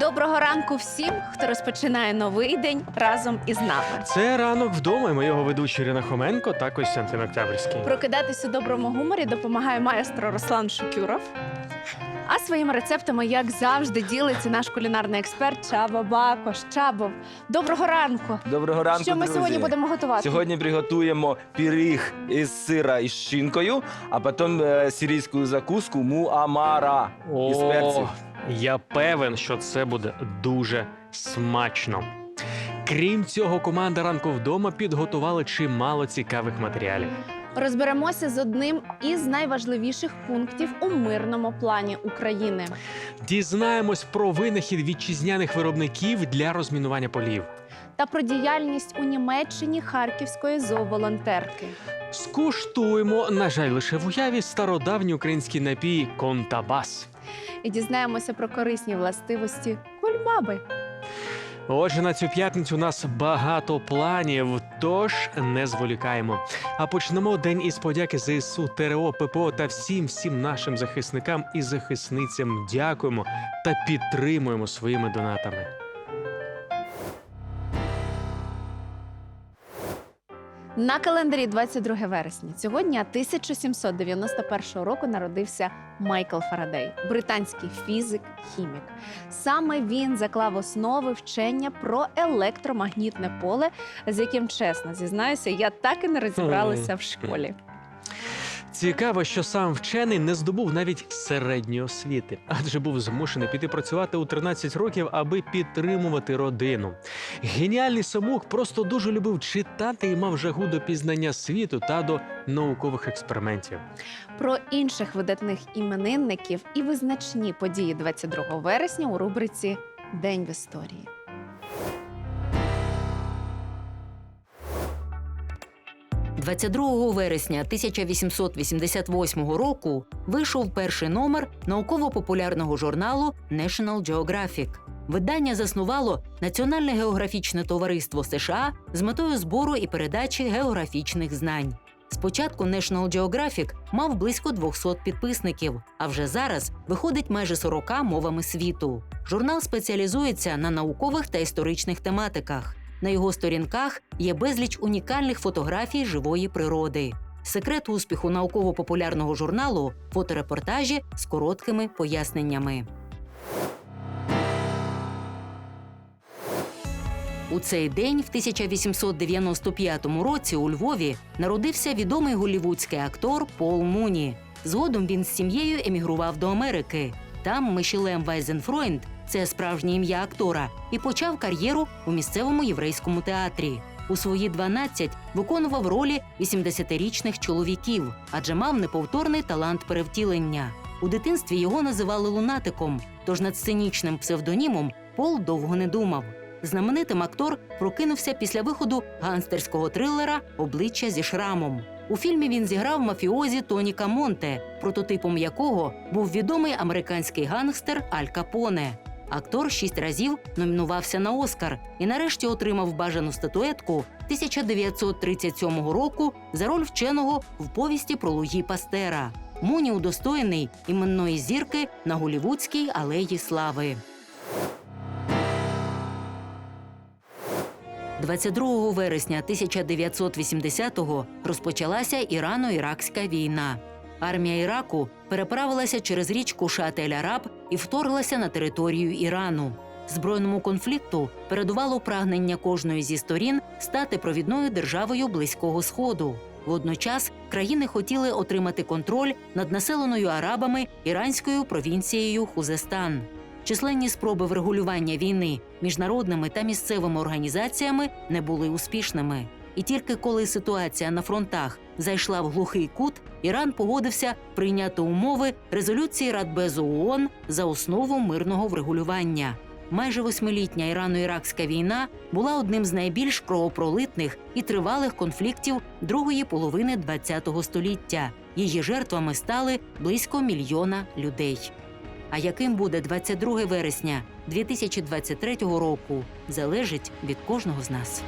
Доброго ранку всім, хто розпочинає новий день разом із нами. Це ранок вдома. і Ми його ведучі Ірина Хоменко та Костянтин Октябрьський. Прокидатись у доброму гуморі допомагає маестро Руслан Шукюров. А своїми рецептами, як завжди, ділиться наш кулінарний експерт Чаба Бакош. Чабов, доброго ранку. Доброго ранку, Що ми друзі. сьогодні будемо готувати? Сьогодні приготуємо пиріг із сира із шинкою, а потім е, сирійську закуску муамара із перців. Я певен, що це буде дуже смачно. Крім цього, команда ранку вдома підготувала чимало цікавих матеріалів. Розберемося з одним із найважливіших пунктів у мирному плані України. Дізнаємось про винахід вітчизняних виробників для розмінування полів. Та про діяльність у Німеччині харківської зооволонтерки. Скуштуємо, на жаль, лише в уяві стародавні українські напії контабас. І дізнаємося про корисні властивості кульбаби. Отже, на цю п'ятницю у нас багато планів, тож не зволікаємо. А почнемо день із подяки ЗСУ, ТРО, ППО та всім всім нашим захисникам і захисницям. Дякуємо та підтримуємо своїми донатами. На календарі 22 вересня. Сьогодні 1791 року народився Майкл Фарадей, британський фізик, хімік. Саме він заклав основи вчення про електромагнітне поле, з яким чесно зізнаюся, я так і не розібралася в школі. Цікаво, що сам вчений не здобув навіть середньої освіти, адже був змушений піти працювати у 13 років, аби підтримувати родину. Геніальний самух просто дуже любив читати і мав жагу до пізнання світу та до наукових експериментів. Про інших видатних іменинників і визначні події 22 вересня у рубриці День в історії. – 22 вересня 1888 року вийшов перший номер науково-популярного журналу National Geographic. Видання заснувало Національне географічне товариство США з метою збору і передачі географічних знань. Спочатку National Geographic мав близько 200 підписників, а вже зараз виходить майже 40 мовами світу. Журнал спеціалізується на наукових та історичних тематиках. На його сторінках є безліч унікальних фотографій живої природи. Секрет успіху науково-популярного журналу фоторепортажі з короткими поясненнями. У цей день, в 1895 році, у Львові народився відомий голівудський актор Пол Муні. Згодом він з сім'єю емігрував до Америки. Там Мишелем Вайзенфройнд це справжнє ім'я актора, і почав кар'єру у місцевому єврейському театрі. У свої 12 виконував ролі 80-річних чоловіків, адже мав неповторний талант перевтілення. У дитинстві його називали лунатиком, тож над сценічним псевдонімом Пол довго не думав. Знаменитим актор прокинувся після виходу ганстерського трилера Обличчя зі шрамом. У фільмі він зіграв мафіозі Тоніка Монте, прототипом якого був відомий американський гангстер Аль Капоне. Актор шість разів номінувався на Оскар і нарешті отримав бажану статуетку 1937 року за роль вченого в повісті про Луї Пастера. Муні удостоєний іменної зірки на Голівудській алеї слави. 22 вересня 1980-го розпочалася Ірано-Іракська війна. Армія Іраку переправилася через річку Шат-ель-Араб і вторглася на територію Ірану. Збройному конфлікту передувало прагнення кожної зі сторін стати провідною державою близького сходу. Водночас країни хотіли отримати контроль над населеною арабами іранською провінцією Хузестан. Численні спроби врегулювання війни міжнародними та місцевими організаціями не були успішними. І тільки коли ситуація на фронтах зайшла в глухий кут, Іран погодився прийняти умови резолюції Радбезу ООН за основу мирного врегулювання. Майже восьмилітня Ірано-Іракська війна була одним з найбільш кровопролитних і тривалих конфліктів другої половини ХХ століття. Її жертвами стали близько мільйона людей. А яким буде 22 вересня 2023 року, залежить від кожного з нас.